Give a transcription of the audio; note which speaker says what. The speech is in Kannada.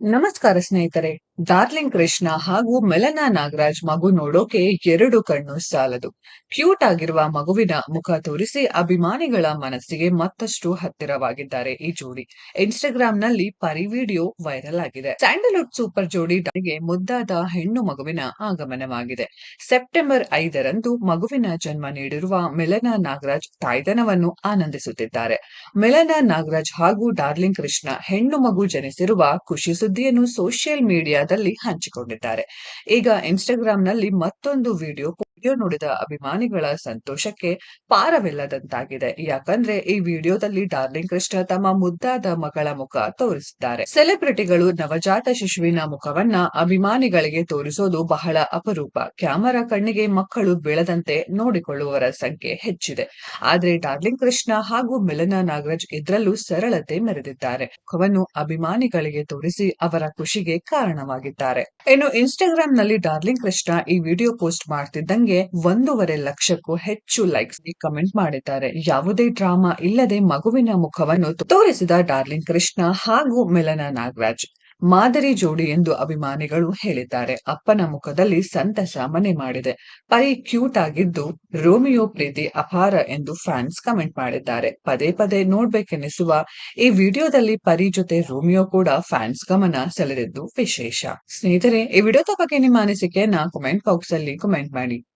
Speaker 1: ನಮಸ್ಕಾರ ಸ್ನೇಹಿತರೆ ಡಾರ್ಲಿಂಗ್ ಕೃಷ್ಣ ಹಾಗೂ ಮೆಲನಾ ನಾಗರಾಜ್ ಮಗು ನೋಡೋಕೆ ಎರಡು ಕಣ್ಣು ಸಾಲದು. ಕ್ಯೂಟ್ ಆಗಿರುವ ಮಗುವಿನ ಮುಖ ತೋರಿಸಿ ಅಭಿಮಾನಿಗಳ ಮನಸ್ಸಿಗೆ ಮತ್ತಷ್ಟು ಹತ್ತಿರವಾಗಿದ್ದಾರೆ ಈ ಜೋಡಿ. ಇನ್ಸ್ಟಾಗ್ರಾಂ ನಲ್ಲಿ ಪರಿ ವಿಡಿಯೋ ವೈರಲ್ ಆಗಿದೆ. ಸ್ಯಾಂಡಲ್ವುಡ್ ಸೂಪರ್ ಜೋಡಿ ಮುದ್ದಾದ ಹೆಣ್ಣು ಮಗುವಿನ ಆಗಮನವಾಗಿದೆ. ಸೆಪ್ಟೆಂಬರ್ ಐದರಂದು ಮಗುವಿನ ಜನ್ಮ ನೀಡಿರುವ ಮೆಲನಾ ನಾಗರಾಜ್ ತಾಯ್ದನವನ್ನು ಆನಂದಿಸುತ್ತಿದ್ದಾರೆ. ಮೆಲನಾ ನಾಗರಾಜ್ ಹಾಗೂ ಡಾರ್ಲಿಂಗ್ ಕೃಷ್ಣ ಹೆಣ್ಣು ಮಗು ಜನಿಸಿರುವ ಖುಷಿ ಸುದ್ದಿಯನ್ನು ಸೋಷಿಯಲ್ ಮೀಡಿಯಾದಲ್ಲಿ ಹಂಚಿಕೊಂಡಿದ್ದಾರೆ. ಈಗ ಇನ್ಸ್ಟಾಗ್ರಾಂನಲ್ಲಿ ಮತ್ತೊಂದು ವಿಡಿಯೋ ವಿಡಿಯೋ ನೋಡಿದ ಅಭಿಮಾನಿಗಳ ಸಂತೋಷಕ್ಕೆ ಪಾರವಿಲ್ಲದಂತಾಗಿದೆ. ಯಾಕಂದ್ರೆ ಈ ವಿಡಿಯೋದಲ್ಲಿ ಡಾರ್ಲಿಂಗ್ ಕೃಷ್ಣ ತಮ್ಮ ಮುದ್ದಾದ ಮಗಳ ಮುಖ ತೋರಿಸಿದ್ದಾರೆ. ಸೆಲೆಬ್ರಿಟಿಗಳು ನವಜಾತ ಶಿಶುವಿನ ಮುಖವನ್ನ ಅಭಿಮಾನಿಗಳಿಗೆ ತೋರಿಸೋದು ಬಹಳ ಅಪರೂಪ. ಕ್ಯಾಮರಾ ಕಣ್ಣಿಗೆ ಮಕ್ಕಳು ಬೀಳದಂತೆ ನೋಡಿಕೊಳ್ಳುವವರ ಸಂಖ್ಯೆ ಹೆಚ್ಚಿದೆ. ಆದ್ರೆ ಡಾರ್ಲಿಂಗ್ ಕೃಷ್ಣ ಹಾಗೂ ಮಿಲನಾ ನಾಗರಾಜ್ ಇದ್ರಲ್ಲೂ ಸರಳತೆ ಮೆರೆದಿದ್ದಾರೆ. ಮುಖವನ್ನು ಅಭಿಮಾನಿಗಳಿಗೆ ತೋರಿಸಿ ಅವರ ಖುಷಿಗೆ ಕಾರಣವಾಗಿದ್ದಾರೆ. ಇನ್ನು ಇನ್ಸ್ಟಾಗ್ರಾಂ ನಲ್ಲಿ ಡಾರ್ಲಿಂಗ್ ಕೃಷ್ಣ ಈ ವಿಡಿಯೋ ಪೋಸ್ಟ್ ಮಾಡ್ತಿದ್ದಂಗೆ ಒಂದೂವರೆ ಲಕ್ಷಕ್ಕೂ ಹೆಚ್ಚು ಲೈಕ್ಸ್ ಕಮೆಂಟ್ ಮಾಡಿದ್ದಾರೆ. ಯಾವುದೇ ಡ್ರಾಮಾ ಇಲ್ಲದೆ ಮಗುವಿನ ಮುಖವನ್ನು ತೋರಿಸಿದ ಡಾರ್ಲಿಂಗ್ ಕೃಷ್ಣ ಹಾಗೂ ಮಿಲನಾ ನಾಗರಾಜ್. ಮಾದರಿ ಜೋಡಿ ಎಂದು ಅಭಿಮಾನಿಗಳು ಹೇಳಿದ್ದಾರೆ. ಅಪ್ಪನ ಮುಖದಲ್ಲಿ ಸಂತಸ ಮನೆ ಮಾಡಿದೆ. ಪರಿ ಕ್ಯೂಟ್ ಆಗಿದ್ದು ರೋಮಿಯೋ ಪ್ರೀತಿ ಅಪಾರ ಎಂದು ಫ್ಯಾನ್ಸ್ ಕಮೆಂಟ್ ಮಾಡಿದ್ದಾರೆ. ಪದೇ ಪದೇ ನೋಡ್ಬೇಕೆನಿಸುವ ಈ ವಿಡಿಯೋದಲ್ಲಿ ಪರಿ ಜೊತೆ ರೋಮಿಯೋ ಕೂಡ ಫ್ಯಾನ್ಸ್ ಗಮನ ಸೆಳೆದಿದ್ದು ವಿಶೇಷ. ಸ್ನೇಹಿತರೆ, ಈ ವಿಡಿಯೋದ ಬಗ್ಗೆ ನಿಮ್ಮ ಅನಿಸಿಕೆಯನ್ನ ಕಮೆಂಟ್ ಬಾಕ್ಸ್ ಅಲ್ಲಿ ಕಮೆಂಟ್ ಮಾಡಿ.